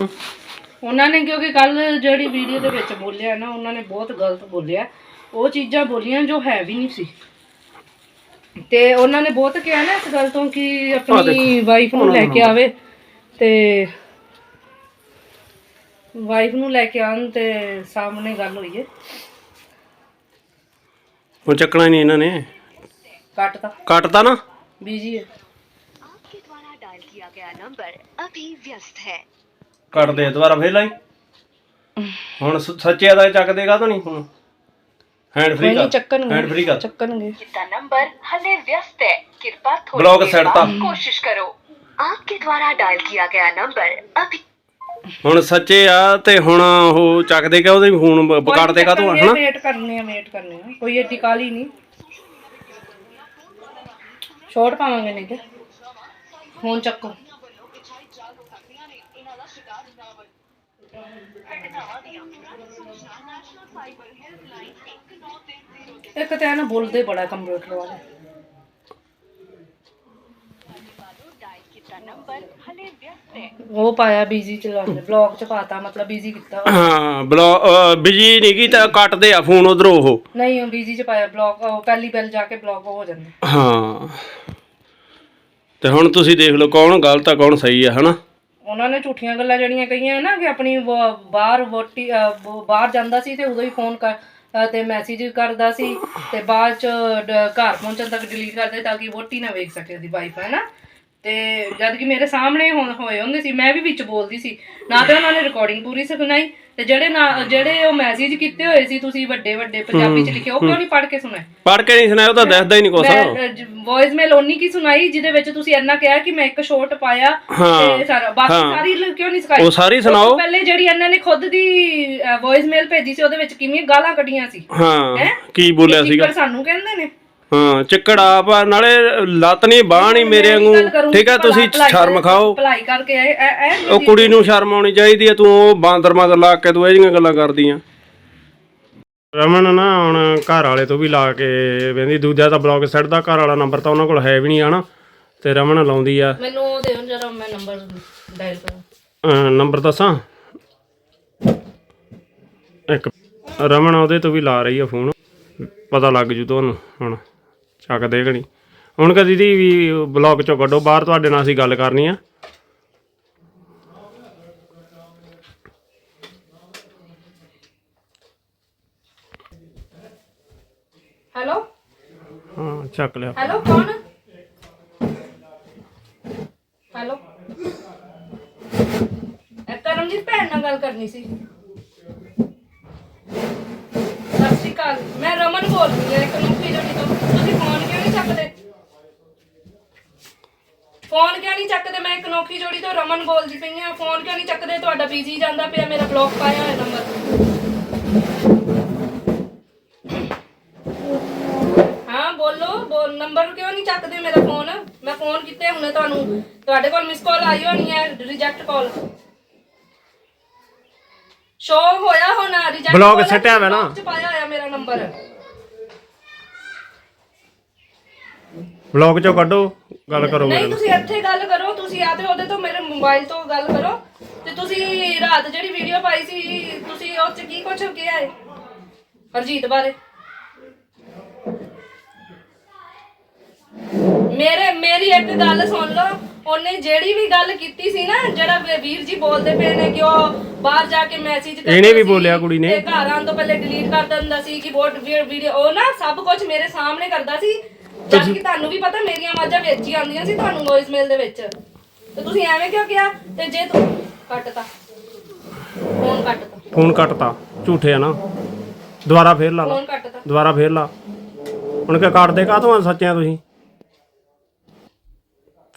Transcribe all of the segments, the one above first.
ਉਹਨਾਂ ਨੇ ਕਿਉਂਕਿ ਕੱਲ ਜਿਹੜੀ ਵੀਡੀਓ ਦੇ ਵਿੱਚ ਬੋਲਿਆ ਨਾ ਉਹਨਾਂ ਨੇ ਬਹੁਤ ਗਲਤ ਬੋਲਿਆ ਉਹ ਚੀਜ਼ਾਂ ਬੋਲੀਆਂ ਜੋ ਹੈ ਵੀ ਨਹੀਂ ਸੀ ਤੇ ਉਹਨਾਂ ਨੇ ਬਹੁਤ ਕਿਹਾ ਨਾ ਇਸ ਗੱਲ ਤੋਂ ਕਿ ਆਪਣੀ ਵਾਈਫ ਨੂੰ ਲੈ ਕੇ ਆਵੇ ਤੇ ਵਾਈਫ ਨੂੰ ਲੈ ਕੇ ਆਉਣ ਤੇ ਸਾਹਮਣੇ ਗੱਲ ਹੋਈ ਹੈ ਹੁਣ ਚੱਕਣਾ ਹੀ ਨਹੀਂ ਇਹਨਾਂ ਨੇ ਕੱਟਤਾ ਕੱਟਤਾ ਨਾ ਬੀਜੀ ਹੈ आपके द्वारा डायल किया गया नंबर अभी व्यस्त है ਕੱਟ ਦੇ ਦੁਬਾਰਾ ਫੇਰ ਲਾਈ ਹੁਣ ਸ- ਸੱਚੇ ਦਾ ਚੱਕ ਦੇਗਾ ਤਾਂ ਨਹੀਂ ਹੁਣ ਹੈਂਡ ਕੋਈ ਫ੍ਰੀ ਨਹੀਂ ਕਰ ਹੈਂਡ ਚੱਕਣਗੇ ਫ੍ਰੀ ਕਰ ਚੱਕਣਗੇ इसका नंबर हले व्यस्त है कृपा थोड़ी ब्लॉक देर सेट था। बाद कोशिश करो आपके द्वारा डायल किया गया नंबर अभी ਹੁਣ ਸੱਚੇ ਆ ਤੇ ਹੁਣ ਉਹ ਚੱਕ ਦੇ ਕੇ ਉਹਦੇ ਫੋਨ ਬ- ਕੱਟ ਦੇਗਾ ਤੂੰ ਹਨਾ ਵੇਟ ਕਰਨੇ ਆ ਵੇਟ ਕਰਨੇ ਆ ਕੋਈ ਏਡੀ ਕਾਲੀ ਨਹੀਂ ਸ਼ੋਰਟ ਪਾਵਾਂਗੇ ਨਹੀਂ ਤੇ ਫੋਨ ਚੱਕੋ ਇੱਕ ਤਾਂ ਨਾ ਬੋਲਦੇ ਬੜਾ ਕੰਪਿਊਟਰ ਵਾਲਾ। ਉਹ ਪਾਇਆ ਬਿਜ਼ੀ ਚਲਾਉਂਦੇ ਬਲੌਗ ਚ ਪਾਤਾ ਮਤਲਬ ਬਿਜ਼ੀ ਕੀਤਾ ਹਾਂ ਬਲੌਗ ਨਹੀਂ ਕੀਤਾ ਕੱਟਦੇ ਆ ਫੋਨ ਉਧਰ ਉਹ। ਨਹੀਂ ਉਹ ਬਿਜ਼ੀ ਚ ਪਾਇਆ ਬਲੌਗ ਉਹ ਪਹਿਲੀ ਬੈਲ ਜਾ ਕੇ ਬਲੌਗ ਹੋ ਜਾਂਦਾ। ਹਾਂ। ਤੇ ਹੁਣ ਤੁਸੀਂ ਦੇਖ ਲਓ ਕੌਣ ਗਲਤ ਆ ਕੌਣ ਸਹੀ ਆ ਹਨਾ? ਉਹਨਾਂ ਨੇ ਝੂਠੀਆਂ ਗੱਲਾਂ ਜਿਹੜੀਆਂ ਕਹੀਆਂ ਨਾ ਕਿ ਆਪਣੀ ਬਾਹਰ ਵੋਟੀ ਬਾਹਰ ਜਾਂਦਾ ਸੀ ਤੇ ਉਦੋਂ ਹੀ ਫੋਨ ਕਰ ਤੇ ਮੈਸੇਜ ਕਰਦਾ ਸੀ ਤੇ ਬਾਅਦ ਚ ਡ- ਘਰ ਪਹੁੰਚਣ ਤੱਕ ਡਿਲੀਟ ਕਰਦੇ ਤਾਂ ਕਿ ਵੋਟੀ ਨਾ ਵੇਖ ਸਕੇ ਉਹਦੀ ਵਾਈਫ ਹੈ ਨਾ ਤੇ ਜਦ ਕਿ ਮੇਰੇ ਸਾਹਮਣੇ ਹੁਣ ਹੋਏ ਹੁੰਦੇ ਸੀ, ਮੈਂ ਵੀ ਵਿੱਚ ਬੋਲਦੀ ਸੀ। ਨਾ ਤਾਂ ਉਹਨਾਂ ਨੇ ਰਿਕਾਰਡਿੰਗ ਪੂਰੀ ਸੁਣਾਈ ਤੇ ਜਿਹੜੇ ਨਾ ਜਿਹੜੇ ਉਹ ਮੈਸੇਜ ਕੀਤੇ ਹੋਏ ਸੀ ਤੁਸੀਂ ਵੱਡੇ ਵੱਡੇ ਪੰਜਾਬੀ ਚ ਲਿਖੇ ਉਹ ਕਿਉਂ ਨਹੀਂ ਪੜ੍ਹ ਕੇ ਸੁਣਾਏ? ਪੜ ਕੇ ਨਹੀਂ ਸੁਣਾਇਆ ਉਹ ਤਾਂ ਦੱਸਦਾ ਹੀ ਨਹੀਂ ਕੁਛ। ਵੌਇਸ ਮੇਲ ਓਨੀ ਕੀ ਸੁਣਾਈ ਜਿਹਦੇ ਵਿੱਚ ਤੁਸੀਂ ਇੰਨਾ ਕਿਹਾ ਕਿ ਮੈਂ ਇੱਕ ਸ਼ੋਟ ਪਾਇਆ ਤੇ ਸਾਰਾ ਬਾਕੀ। ਸਾਰੀ ਕਿਉਂ ਨਹੀਂ ਸਿਖਾਈ? ਉਹ ਸਾਰੀ ਸੁਣਾਓ। ਪਹਿਲੇ ਜਿਹੜੀ ਇਹਨਾਂ ਨੇ ਖੁਦ ਦੀ ਵੌਇਸ ਮੇਲ ਭੇਜੀ ਸੀ ਉਹਦੇ ਵਿੱਚ ਕਿੰਨੀਆਂ ਗਾਲਾਂ ਕੱਢੀਆਂ ਸੀ। ਹਾਂ? ਕੀ ਬੋਲਿਆ ਸੀਗਾ? ਸਾਨੂੰ ਕਹਿੰਦੇ ਨੇ। ਹਾਂ ਚਿੱਕੜ ਆਪ ਆ, ਨਾਲੇ ਲੱਤ ਨਹੀਂ ਬਾਹ ਨਹੀਂ ਮੇਰੇ ਇਹ ਵਾਂਗੂ। ਠੀਕ ਆ ਤੁਸੀਂ ਸ਼ਰਮ ਖਾਓ। ਭਲਾਈ ਕਰਕੇ ਐ ਉਹ ਕੁੜੀ ਨੂੰ ਸ਼ਰਮ ਆਉਣੀ ਚਾਹੀਦੀ ਆ ਤੂੰ ਉਹ ਬਾਂਦਰ ਮਾਦਰ ਲਾ ਕੇ ਤੂੰ ਇਹ ਜਿਹੀਆਂ ਗੱਲਾਂ ਕਰਦੀ ਆ। ਰਮਨ ਨਾ ਹੁਣ ਘਰ ਵਾਲੇ ਤੋਂ ਵੀ ਲਾ ਕੇ ਵੇਂਦੀ ਦੂਜਾ ਤਾਂ ਬਲੌਗ ਸੈੱਟ ਦਾ ਘਰ ਵਾਲਾ ਨੰਬਰ ਤਾਂ ਉਹਨਾਂ ਕੋਲ ਹੈ ਵੀ ਨਹੀਂ ਹਨਾ ਤੇ ਰਮਨ ਲਾਉਂਦੀ ਆ। ਮੈਨੂੰ ਉਹ ਦੇਣ ਜਰਾ ਮੈਂ ਨੰਬਰ ਡਾਇਲ ਕਰਾਂ। ਅਹ ਨੰਬਰ ਦੱਸਾਂ? ਇੱਕ ਰਮਨ ਉਹਦੇ ਤੋਂ ਵੀ ਲਾ ਰਹੀ ਆ ਫੋਨ ਪਤਾ ਲੱਗ ਜੂ ਤੁਹਾਨੂੰ ਹੁਣ। ਚੱਕ ਦੇ ਘਣੀ ਹੁਣ ਕਦੀ ਦੀ ਵੀ ਬਲੌਗ ਚੋਂ ਕੱਢੋ ਬਾਹਰ ਤੁਹਾਡੇ ਨਾਲ ਅਸੀਂ ਗੱਲ ਕਰਨੀ ਆ। ਹੈਲੋ? ਹਾਂ ਚੱਕ ਲਿਆ। ਹੈਲੋ ਕੌਣ? ਹੈਲੋ? ਇਹ ਕਰਮਜੀਤ ਭੈਣ ਨਾਲ ਗੱਲ ਕਰਨੀ ਸੀ ਸਤਿ ਸ਼੍ਰੀ ਅਕਾਲ ਮੈਂ ਰਮਨ ਬੋਲ ਹਾਂ, ਇੱਕ ਜੋੜੀ ਤੋਂ। ਤੁਸੀਂ ਫੋਨ ਕਿਉਂ ਨਹੀਂ ਚੱਕਦੇ? ਫੋਨ ਕਿਉਂ ਨਹੀਂ ਚੱਕਦੇ? ਮੈਂ ਇੱਕ ਜੋੜੀ ਤੋਂ ਰਮਨ ਬੋਲਦੀ ਪਈ ਹਾਂ। ਫੋਨ ਕਿਉਂ ਨਹੀਂ ਚੱਕਦੇ? ਤੁਹਾਡਾ ਬਿਜ਼ੀ ਜਾਂਦਾ ਪਿਆ, ਮੇਰਾ ਬਲੌਕ ਪਾਇਆ ਹੋਇਆ ਨੰਬਰ ਹਾਂ, ਬੋਲੋ, ਬੋਲ। ਨੰਬਰ ਕਿਉਂ ਨਹੀਂ ਚੱਕਦੇ ਮੇਰਾ ਫੋਨ ਮੈਂ ਫੋਨ ਕੀਤੇ ਹੁਣੇ ਤੁਹਾਨੂੰ। ਤੁਹਾਡੇ ਕੋਲ ਮਿਸ ਕਾਲ ਆਈ ਹੋਣੀ ਹੈ ਰਿਜੈਕਟ ਕਾਲ ਸ਼ੋ ਹੋਇਆ ਹੋਣਾ ਰਿਜੈਕਟ Block ਸੱਟਿਆ ਹੋਇਆ ਨਾ। ਚ ਪਾਇਆ ਹੋਇਆ ਮੇਰਾ ਨੰਬਰ ਬਲੌਗ ਚੋਂ ਕੱਢੋ ਗੱਲ ਕਰੋ ਮੇਰੇ ਨਹੀਂ ਨਾਲ ਤੁਸੀਂ ਇੱਥੇ ਗੱਲ ਕਰੋ ਤੁਸੀਂ ਆ ਤੇ ਉਹਦੇ ਤੋਂ ਮੇਰੇ ਮੋਬਾਈਲ ਤੋਂ ਗੱਲ ਕਰੋ। ਤੇ ਤੁਸੀਂ ਰਾਤ ਜਿਹੜੀ ਵੀਡੀਓ ਪਾਈ ਸੀ ਤੁਸੀਂ ਉਹ ਚ ਕੀ ਕੁਝ ਕਿਹਾ ਹੈ ਹਰਜੀਤ ਬਾਰੇ। ਮੇਰੇ ਮੇਰੀ ਇੱਕ ਗੱਲ ਸੁਣ ਲਓ। ਉਹਨੇ ਜਿਹੜੀ ਵੀ ਗੱਲ ਕੀਤੀ ਸੀ ਨਾ ਜਿਹੜਾ ਵੀ- ਵੀਰ ਜੀ ਬੋਲਦੇ ਪਏ ਨੇ ਕਿ ਉਹ ਬਾਹਰ ਜਾ ਕੇ ਮੈਸੇਜ ਇਹਨੇ ਵੀ ਬੋਲਿਆ ਕੁੜੀ ਨੇ। ਤੇ ਘਰ ਆਉਣ ਤੋਂ ਪਹਿਲੇ ਡਿਲੀਟ ਕਰ ਦਿੰਦਾ ਸੀ ਕਿ ਬਹੁਤ ਵੀਡੀਓ ਉਹ ਨਾ ਸਭ ਕੁਝ ਮੇਰੇ ਸਾਹਮਣੇ ਕਰਦਾ ਸੀ। ਜਦ ਕਿ ਤੁਹਾਨੂੰ ਵੀ ਪਤਾ ਮੇਰੀਆਂ ਆਵਾਜ਼ਾਂ ਵਿੱਚ ਹੀ ਆਉਂਦੀਆਂ ਸੀ ਤੁਹਾਨੂੰ ਵੌਇਸ ਮੇਲ ਦੇ ਵਿੱਚ। ਤੇ ਤੁਸੀਂ ਐਵੇਂ ਕਿਉਂ ਕਿਹਾ? ਤੇ ਜੇ ਤੂੰ ਕੱਟਤਾ। ਫੋਨ ਕੱਟਤਾ। ਫੋਨ ਕੱਟਤਾ। ਝੂਠੇ ਆ ਨਾ। ਦੁਬਾਰਾ ਫੇਰ ਲਾ ਲਾ। ਫੋਨ ਕੱਟਤਾ। ਦੁਬਾਰਾ ਫੇਰ ਲਾ। ਹੁਣ ਕਿ ਕੱਟਦੇ ਕਾਹਤੋਂ ਆ ਸੱਚਿਆਂ ਤੁਸੀਂ?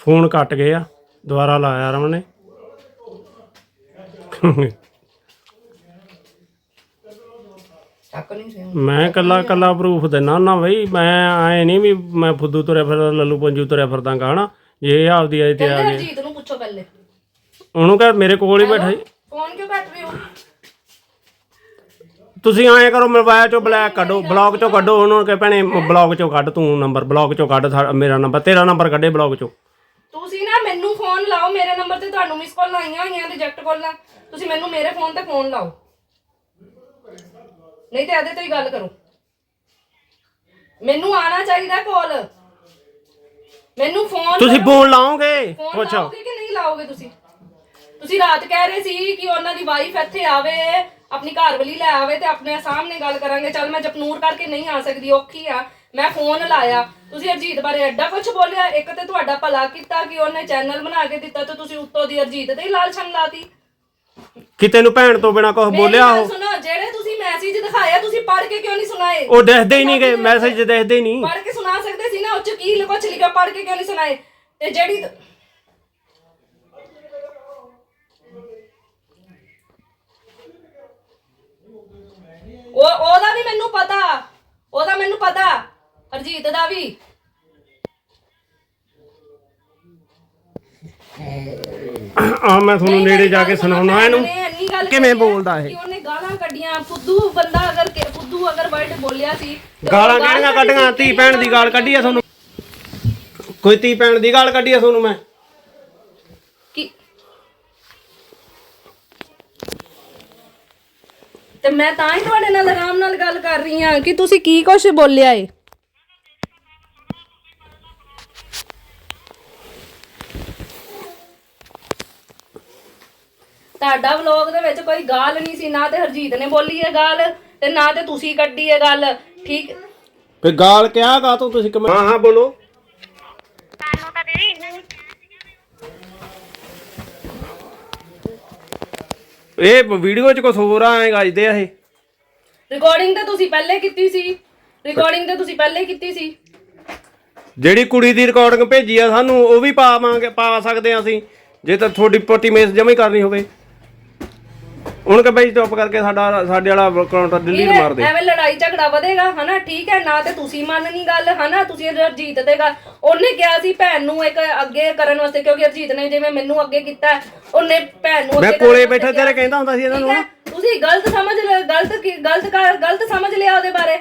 ਫੋਨ ਕੱਟ ਗਏ ਆ ਦੁਬਾਰਾ ਲਾਇਆ ਰਮਨ ਨੇ। ਮੈਂ ਕੱਲਾ ਕੱਲਾ ਪ੍ਰੂਫ ਦਿੰਨਾ ਨਾ ਬਈ ਮੈਂ ਆਏ ਨਹੀਂ ਵੀ ਮੈਂ ਫੁੱਦੂ ਤੁਰਿਆ ਫਿਰਦਾ ਲੱਲੂ ਪੰਜੂ ਤੁਰਿਆ ਫਿਰਦਾਗਾ ਹਨਾ। ਜੇ ਇਹ ਆਪਦੀ ਆਈ ਤੇ ਆ ਗਏ। ਹਰਜੀਤ ਨੂੰ ਪੁੱਛੋ ਪਹਿਲੇ। ਉਹਨੂੰ ਕਹ ਮੇਰੇ ਕੋਲ ਹੀ ਬੈਠਾ ਸੀ। ਫੋਨ ਕਿਉਂ ਕੱਟ ਰਹੇ ਹੋ? ਤੁਸੀਂ ਐਂ ਕਰੋ ਮੋਬਾਈਲ ਚੋਂ ਬਲੈਕ ਕੱਢੋ ਬਲੌਗ ਚੋਂ ਕੱਢੋ ਉਹਨੂੰ ਕਹ ਭੈਣੇ ਬਲੌਗ ਚੋਂ ਕੱਢ ਤੂੰ ਨੰਬਰ ਬਲੌਗ ਚੋਂ ਕੱਢ ਮੇਰਾ ਨੰਬਰ ਤੇਰਾ ਨੰਬਰ ਕੱਢੇ ਬਲੌਗ ਚੋਂ। ਫੋਨ ਲਾਓ ਮੇਰੇ ਨੰਬਰ ਤੇ ਤੁਹਾਨੂੰ ਮਿਸ ਕਾਲ ਆਈਆਂ ਹੋਈਆਂ ਰਿਜੈਕਟ ਕਾਲਾਂ ਤੁਸੀਂ ਮੈਨੂੰ ਮੇਰੇ ਫੋਨ ਤੇ ਫੋਨ ਲਾਓ। ਨਹੀਂ ਤੇ ਇਹਦੇ ਤੋਂ ਹੀ ਗੱਲ ਕਰੋ। ਮੈਨੂੰ ਆਣਾ ਚਾਹੀਦਾ ਕਾਲ ਮੈਨੂੰ ਫੋਨ ਤੁਸੀਂ। ਫੋਨ ਲਾਓਗੇ? ਫੋਨ ਪੁੱਛੋ। ਲਾਓਗੇ ਕਿ ਨਹੀਂ ਲਾਓਗੇ ਤੁਸੀਂ? ਤੁਸੀਂ ਰਾਤ ਕਹਿ ਰਹੇ ਸੀ ਕਿ ਉਹਨਾਂ ਦੀ ਵਾਈਫ ਇੱਥੇ ਆਵੇ ਆਪਣੀ ਘਰਵਾਲੀ ਲੈ ਆਵੇ ਤੇ ਆਪਣੇ ਸਾਹਮਣੇ ਗੱਲ ਕਰਾਂਗੇ। ਚੱਲ ਮੈਂ ਜਪਨੂਰ ਕਰਕੇ ਨਹੀਂ ਆ ਸਕਦੀ ਔਖੀ ਆ। ਮੈਂ ਫੋਨ ਲਾਇਆ। ਤੁਸੀਂ ਅਰਜੀਤ ਬਾਰੇ ਐਡਾ ਕੁਝ ਬੋਲਿਆ ਇੱਕ ਤੇ ਤੁਹਾਡਾ ਭਲਾ ਕੀਤਾ ਕਿ ਉਹਨੇ ਚੈਨਲ ਬਣਾ ਕੇ ਦਿੱਤਾ ਤੇ ਤੁਸੀਂ ਉੱਤੋਂ ਦੀ ਅਰਜੀਤ ਤੇ ਹੀ ਲਾਲਛਣ ਲਾਤੀ। ਕਿ ਤੈਨੂੰ ਭੈਣ ਤੋਂ ਬਿਨਾ ਕੁਝ ਬੋਲਿਆ ਉਹ? ਸੁਣੋ ਜਿਹੜੇ ਤੁਸੀਂ ਮੈਸੇਜ ਦਿਖਾਇਆ ਤੁਸੀਂ ਪੜ੍ਹ ਕੇ ਕਿਉਂ ਨਹੀਂ ਸੁਣਾਏ? ਉਹ ਦੇਖਦੇ ਹੀ ਨਹੀਂ ਗਏ ਮੈਸੇਜ ਦੇਖਦੇ ਹੀ ਨਹੀਂ। ਪੜ੍ਹ ਕੇ ਸੁਣਾ ਸਕਦੇ ਸੀ ਨਾ ਉਹ ਚ ਕੀ ਕੁਛ ਲਿਖਿਆ ਪੜ੍ਹ ਕੇ ਕਿਉਂ ਨਹੀਂ ਸੁਣਾਏ? ਤੇ ਜਿਹੜੀ ਉਹ ਉਹਦਾ ਵੀ ਮੈਨੂੰ ਪਤਾ। ਉਹਦਾ ਮੈਨੂੰ ਪਤਾ। ਅਰਜੀਤ ਦਾ ਵੀ। ਆ ਮੈਂ ਤੁਹਾਨੂੰ ਨੇੜੇ ਜਾ ਕੇ ਸੁਣਾਉਣਾ ਇਹਨੂੰ। ਕਿਵੇਂ ਬੋਲਦਾ ਇਹ? ਉਹਨੇ ਗਾਲਾਂ ਕੱਢੀਆਂ। ਫੁੱਦੂ ਬੰਦਾ ਅਗਰ ਕਿ- ਫੁੱਦੂ ਅਗਰ ਵਰਡ ਬੋਲਿਆ ਸੀ ਗਾਲਾਂ ਕੱਢੀ ਕੱਢੀਆਂ? ਧੀ ਭੈਣ ਦੀ ਗਾਲ ਕੱਢੀ ਆ ਤੁਹਾਨੂੰ। ਕੋਈ ਧੀ ਭੈਣ ਦੀ ਗਾਲ ਕੱਢੀ ਆ ਤੁਹਾਨੂੰ ਮੈਂ? ਕਿ ਤੇ ਮੈਂ ਤਾਂ ਹੀ ਤੁਹਾਡੇ ਨਾਲ ਆਰਾਮ ਨਾਲ ਗੱਲ ਕਰ ਰਹੀ ਹਾਂ ਕਿ ਤੁਸੀਂ ਕੀ ਕੁਛ ਬੋਲਿਆ ਏ? ਤੁਹਾਡਾ ਵਲੋਗ ਦੇ ਵਿੱਚ ਕੋਈ ਗਾਲ ਨਹੀਂ ਸੀ ਨਾ ਤੇ ਹਰਜੀਤ ਨੇ ਬੋਲੀ ਇਹ ਗਾਲ ਤੇ ਨਾ ਤੇ ਤੁਸੀਂ ਕੱਢੀ ਇਹ ਗੱਲ ਠੀਕ? ਫੇ ਗਾਲ ਕਿਹਾ ਗਾ ਤੂੰ ਤੁਸੀਂ ਕਮੈਂ ਹਾਂ ਹਾਂ ਬੋਲੋ। ਇਹ ਵੀਡੀਓ ਚ ਕੁਝ ਹੋਰ ਆਏ ਗੱਜਦੇ ਆ ਇਹ। ਰਿਕਾਰਡਿੰਗ ਤਾਂ ਤੁਸੀਂ ਪਹਿਲੇ ਕੀਤੀ ਸੀ। ਰਿਕਾਰਡਿੰਗ ਤਾਂ ਤੁਸੀਂ ਪਹਿਲੇ ਕੀਤੀ ਸੀ। ਜਿਹੜੀ ਕੁੜੀ ਦੀ ਰਿਕਾਰਡਿੰਗ ਭੇਜੀ ਆ ਸਾਨੂੰ ਉਹ ਵੀ ਪਾਵਾਂਗੇ ਪਾ ਸਕਦੇ ਆ ਅਸੀਂ। ਜੇ ਤਾਂ ਤੁਹਾਡੀ ਪੋਟੀ ਮੇਸ ਜਮਾ ਹੀ ਕਰਨੀ ਹੋਵੇ। ਹੁਣ ਕਿ ਬਈ ਚੁੱਪ ਕਰਕੇ ਸਾਡਾ ਸਾਡੇ ਵਾਲਾ ਅਕਾਊਂਟ ਡਿਲੀਟ ਮਾਰ ਦੇ। ਐਵੇਂ ਲੜਾਈ ਝਗੜਾ ਵਧੇਗਾ ਹਨਾ? ਠੀਕ ਹੈ ਨਾ ਤੇ ਤੁਸੀਂ ਮੰਨਣੀ ਗੱਲ ਹਨਾ? ਤੁਸੀਂ ਅਰਜੀਤ ਤੇ ਗੱਲ ਉਹਨੇ ਕਿਹਾ ਸੀ ਭੈਣ ਨੂੰ ਇੱਕ ਅੱਗੇ ਕਰਨ ਵਾਸਤੇ ਕਿਉਂਕਿ ਅਰਜੀਤ ਨੇ ਜਿਵੇਂ ਮੈਨੂੰ ਅੱਗੇ ਕੀਤਾ ਉਹਨੇ ਭੈਣ ਨੂੰ ਮੈਂ ਅੱਗੇ ਕੋਲੇ ਕਰਨ ਬੈਠਾ ਤੇਰੇ ਕਹਿੰਦਾ ਹੁੰਦਾ ਸੀ ਇਹਨਾਂ ਠੀਕ ਨੂੰ ਹੈ? ਤੁਸੀਂ ਗਲਤ ਸਮਝ ਲਿਆ ਗਲਤ ਕੀ- ਗਲਤ ਕਰ- ਗਲਤ ਸਮਝ ਲਿਆ ਉਹਦੇ ਬਾਰੇ।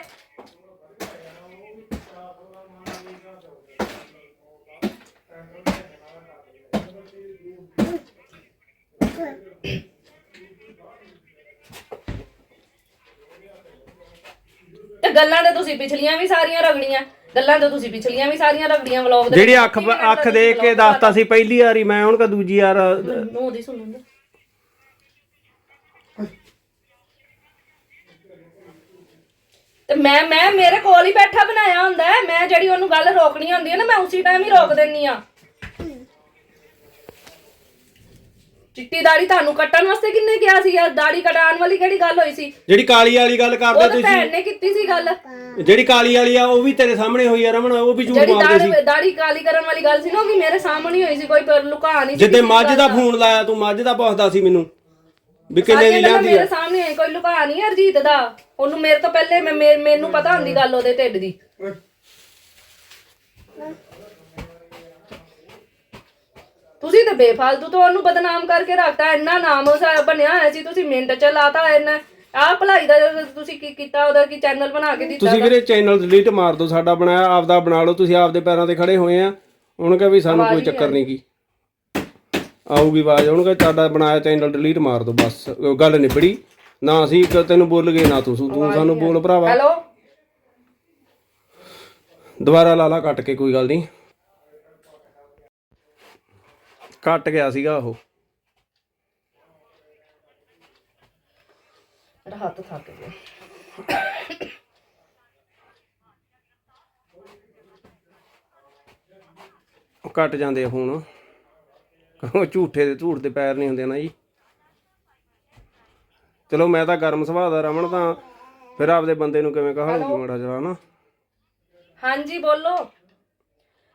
ਗੱਲਾਂ ਤੇ ਤੁਸੀਂ ਪਿਛਲੀਆਂ ਵੀ ਸਾਰੀਆਂ ਰਗੜੀਆਂ ਗੱਲਾਂ ਤੇ ਤੁਸੀਂ ਪਿਛਲੀਆਂ ਵੀ ਸਾਰੀਆਂ ਰਗੜੀਆਂ ਵਲੌਗ ਦੇ ਜਿਹੜੀ ਅੱਖ ਅੱਖ ਦੇਖ ਕੇ ਦੱਸਤਾ ਸੀ ਪਹਿਲੀ ਵਾਰੀ ਮੈਂ ਹੁਣ ਕਾ ਦੂਜੀ ਵਾਰ। ਨੂੰ ਉਹਦੀ ਦੇ ਤੇ ਮੈਂ ਮੈਂ ਮੇਰੇ ਕੋਲ ਹੀ ਬੈਠਾ ਬਣਾਇਆ ਹੁੰਦਾ ਮੈਂ ਜਿਹੜੀ ਉਹਨੂੰ ਗੱਲ ਰੋਕਣੀ ਹੁੰਦੀ ਹੈ ਨਾ ਮੈਂ ਉਸੇ ਟਾਈਮ ਹੀ ਰੋਕ ਦਿੰਨੀ ਆ ਚਿੱਟੀ ਦਾੜੀ ਤੁਹਾਨੂੰ ਕੱਟਣ ਵਾਸਤੇ ਕਿੰਨੇ ਕਿਹਾ ਸੀ ਯਾਰ? ਦਾੜੀ ਕਟਾਉਣ ਵਾਲੀ ਕਿਹੜੀ ਗੱਲ ਹੋਈ ਸੀ? ਜਿਹੜੀ ਕਾਲੀ ਵਾਲੀ ਗੱਲ ਕਰਦੇ ਉਹ ਤਾਂ ਤੁਸੀਂ। ਭੈਣ ਨੇ ਕੀਤੀ ਸੀ ਗੱਲ। ਜਿਹੜੀ ਕਾਲੀ ਵਾਲੀ ਆ ਉਹ ਵੀ ਤੇਰੇ ਸਾਹਮਣੇ ਹੋਈ ਆ ਰਮਣ ਉਹ ਵੀ ਝੂਠ ਜਿਹੜੀ ਮਾਰਦੇ ਸੀ। ਦਾੜੀ ਦਾੜੀ ਕਾਲੀ ਕਰਨ ਵਾਲੀ ਗੱਲ ਸੀ ਨਾ ਉਹ ਵੀ ਮੇਰੇ ਸਾਹਮਣੇ ਹੀ ਹੋਈ ਸੀ ਕੋਈ ਪਰ ਲੁਕਾ ਨਹੀਂ ਸੀ ਜਿੱਦੇ ਕਿਸੇ ਮੱਝ ਗੱਲ ਦਾ ਫੋਨ ਲਾਇਆ ਤੂੰ ਮੱਝ ਦਾ ਪੁੱਛਦਾ ਸੀ ਮੈਨੂੰ ਵੀ ਕਿੰਨੇ ਸਾਰੀਆਂ ਦੀ ਗੱਲਾਂ ਜਾਂਦੀ ਮੇਰੇ ਆ ਸਾਹਮਣੇ ਹੋਈ, ਕੋਈ ਲੁਕਾ ਨਹੀਂ ਅਰਜੀਤ ਦਾ। ਉਹਨੂੰ ਮੇਰੇ ਤੋਂ ਪਹਿਲੇ ਮੈਂ ਮੇ- ਮੈਨੂੰ ਪਤਾ ਹੁੰਦੀ ਗੱਲ ਉਹਦੇ ਢਿੱਡ ਦੀ। ਤੁਸੀਂ ਤੇ ਬੇਫਾਲਤੂ ਤੋਂ ਉਹਨੂੰ ਬਦਨਾਮ ਕਰਕੇ ਰੱਖਤਾ ਇੰਨਾ ਨਾਮ ਉਹਦਾ ਬਣਿਆ ਹੋਇਆ ਸੀ ਤੁਸੀਂ ਮਿੰਟ ਚ ਲਾਤਾ ਇੰਨਾ ਆਹ ਭਲਾਈ ਦਾ ਤੁਸੀਂ ਕੀ ਕੀਤਾ ਉਹਦਾ ਕੀ ਚੈਨਲ ਬਣਾ ਕੇ ਦਿੱਤਾ ਤੁਸੀਂ ਵੀਰੇ ਚੈਨਲ ਡਿਲੀਟ ਮਾਰ ਦਿਓ ਸਾਡਾ ਬਣਾਇਆ ਆਪਦਾ ਬਣਾ ਲਓ ਤੁਸੀਂ ਆਪਦੇ ਪੈਰਾਂ ਤੇ ਖੜੇ ਹੋਏ ਆ। ਹੁਣ ਕਹੇ ਵੀ ਸਾਨੂੰ ਕੋਈ ਚੱਕਰ ਨਹੀਂ ਕੀ ਆਊਗੀ ਆਵਾਜ਼ ਹੁਣ ਕਹੇ ਤੁਹਾਡਾ ਬਣਾਇਆ ਚੈਨਲ ਡਿਲੀਟ ਮਾਰ ਦਿਓ ਬਸ ਗੱਲ ਨਿਬੜੀ। ਨਾ ਅਸੀਂ ਕ- ਤੈਨੂੰ ਬੋਲ ਗਏ ਨਾ ਤੂੰ ਤੂੰ ਸਾਨੂੰ ਬੋਲ ਭਰਾਵਾ। ਹੈਲੋ? ਦੁਬਾਰਾ ਲਾ ਲਾ ਕੱਟ ਕੇ ਕੋਈ ਗੱਲ ਨਹੀਂ। ਕੱਟ ਗਿਆ ਸੀਗਾ ਉਹ। ਮੇਰਾ ਹੱਥ ਥੱਕ ਗਿਆ। ਉਹ ਕੱਟ ਜਾਂਦੇ ਆ ਫੋਨ ਉਹ ਝੂਠੇ ਦੇ ਝੂਠ ਦੇ ਪੈਰ ਨਹੀਂ ਹੁੰਦੇ ਨਾ ਜੀ। ਚਲੋ ਮੈਂ ਤਾਂ ਗਰਮ ਸੁਭਾਅ ਦਾ ਰਮਣ ਤਾਂ ਫਿਰ ਆਪਦੇ ਬੰਦੇ ਨੂੰ ਕਿਵੇਂ ਕਹਾਂਗੀ ਮਾੜਾ ਜਿਹਾ ਨਾ ਹਾਂਜੀ ਬੋਲੋ।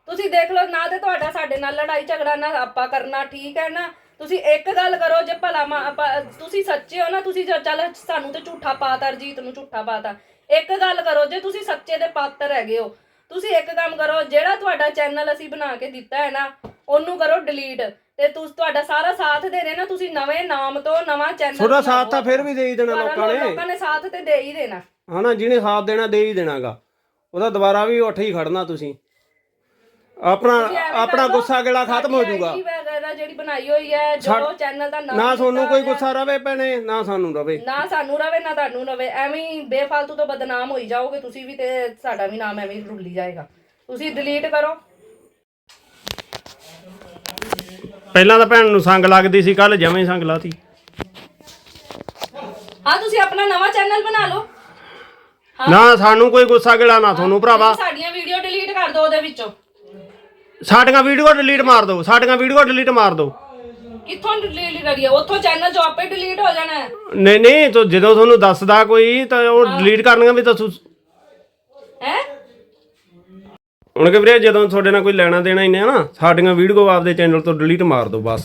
ਤੁਸੀਂ ਦੇਖ ਲਓ ਨਾ ਤੇ ਤੁਹਾਡਾ ਸਾਡੇ ਨਾਲ ਲੜਾਈ ਝਗੜਾ ਨਾ ਆਪਾਂ ਕਰਨਾ ਠੀਕ ਹੈ ਨਾ? ਤੁਸੀਂ ਇੱਕ ਗੱਲ ਕਰੋ ਜੇ ਭਲਾ ਮਾ- ਆਪਾਂ- ਤੁਸੀਂ ਸੱਚੇ ਹੋ ਨਾ ਤੁਸੀਂ ਜੇ ਚੱਲ ਸਾਨੂੰ ਤੇ ਝੂਠਾ ਪਾਤਾ ਅਰਜੀਤ ਨੂੰ ਝੂਠਾ ਪਾਤਾ। ਇੱਕ ਗੱਲ ਕਰੋ ਜੇ ਤੁਸੀਂ ਸੱਚੇ ਦੇ ਪਾਤਰ ਹੈਗੇ ਹੋ ਤੁਸੀਂ ਇੱਕ ਕੰਮ ਕਰੋ ਜਿਹੜਾ ਤੁਹਾਡਾ ਚੈਨਲ ਅਸੀਂ ਬਣਾ ਕੇ ਦਿੱਤਾ ਹੈ ਨਾ ਉਹਨੂੰ ਕਰੋ ਡਿਲੀਟ। ਤੇ ਤੁਸੀਂ ਤੁਹਾਡਾ ਸਾਰਾ ਸਾਥ ਦੇ ਰਹੇ ਨਾ ਤੁਸੀਂ ਨਵੇਂ ਨਾਮ ਤੋਂ ਨਵਾਂ ਚੈਨਲ ਤੁਹਾਡਾ ਸਾਥ ਤਾਂ ਫਿਰ ਵੀ ਦੇ ਹੀ ਦੇਣਾ ਲੋਕਾਂ ਨੇ। ਲੋਕਾਂ ਨੇ ਸਾਥ ਤੇ ਦੇ ਹੀ ਦੇਣਾ। ਹਨਾ ਜਿਹਨੇ ਸਾਥ ਦੇਣਾ ਦੇ ਹੀ ਦੇਣਾਗਾ। ਉਹਦਾ ਦੁਬਾਰਾ ਵੀ ਉੱਠ ਹੀ ਖੜਨਾ ਤੁਸੀਂ। ਆਪਣਾ ਆਪਣਾ ਗੁੱਸਾ ਗਿਲਾ ਖਤਮ ਹੋ ਜਾਊਗਾ? ID ਵਗੈਰਾ ਜਿਹੜੀ ਬਣਾਈ ਹੋਈ ਹੈ ਜੋ ਚੈਨਲ ਦਾ ਨਾਮ ਨਾ ਤੁਹਾਨੂੰ ਕੋਈ ਗੁੱਸਾ ਰਵੇ ਭੈਣੇ ਨਾ ਸਾਨੂੰ ਰਵੇ। ਨਾ ਸਾਨੂੰ ਰਵੇ ਨਾ ਤੁਹਾਨੂੰ ਰਵੇ। ਐਵੇਂ ਹੀ ਬੇਫਾਲਤੂ ਤੋਂ ਬਦਨਾਮ ਹੋਈ ਜਾਓਗੇ ਤੁਸੀਂ ਵੀ ਤੇ ਸਾਡਾ ਵੀ ਨਾਮ ਐਵੇਂ ਹੀ ਰੁੱਲੀ ਜਾਏਗਾ। ਤੁਸੀਂ ਡਿਲੀਟ ਕਰੋ। ਪਹਿਲਾਂ ਤਾਂ ਭੈਣ ਨੂੰ ਸੰਗ ਲੱਗਦੀ ਸੀ ਕੱਲ ਜਵੇਂ ਹੀ ਸੰਗ ਲਾਤੀ। ਹਾਂ ਤੁਸੀਂ ਆਪਣਾ ਨਵਾਂ ਚੈਨਲ ਬਣਾ ਲਓ। ਨਾ ਸਾਨੂੰ ਕੋਈ ਗੁੱਸਾ ਗਿਲਾ ਨਾ ਤੁਹਾਨੂੰ ਭਰਾਵਾ। ਸਾਡੀਆਂ ਵੀਡੀਓ ਡਿਲੀਟ ਕਰ ਦਿਓ ਉਹਦੇ ਵਿੱਚੋਂ। ਸਾਡੀਆਂ ਵੀਡੀਓ ਡਿਲੀਟ ਮਾਰ ਦਿਓ ਸਾਡੀਆਂ ਵੀਡੀਓ ਡਿਲੀਟ ਮਾਰ ਦਿਓ। ਕਿੱਥੋਂ ਡਿਲੀਟ ਕਰੀਏ? ਉੱਥੋਂ ਚੈਨਲ ਜੋ ਆਪੇ ਡਿਲੀਟ ਹੋ ਜਾਣਾ। ਹੈ ਨਹੀਂ ਨਹੀਂ ਤੋ ਜਦੋਂ ਤੁਹਾਨੂੰ ਦੱਸਦਾ ਕੋਈ ਤਾਂ ਉਹ ਡਿਲੀਟ ਕਰਨੀਆਂ ਵੀ ਦੱਸੋ ਹੈ? ਹੁਣ ਕਿ ਵੀਰੇ ਜਦੋਂ ਤੁਹਾਡੇ ਨਾਲ ਕੋਈ ਲੈਣਾ ਦੇਣਾ ਹੀ ਨਹੀਂ ਹੈ ਨਾ ਸਾਡੀਆਂ ਵੀਡੀਓ ਆਪਦੇ ਚੈਨਲ ਤੋਂ ਡਿਲੀਟ ਮਾਰ ਦਿਓ ਬਸ।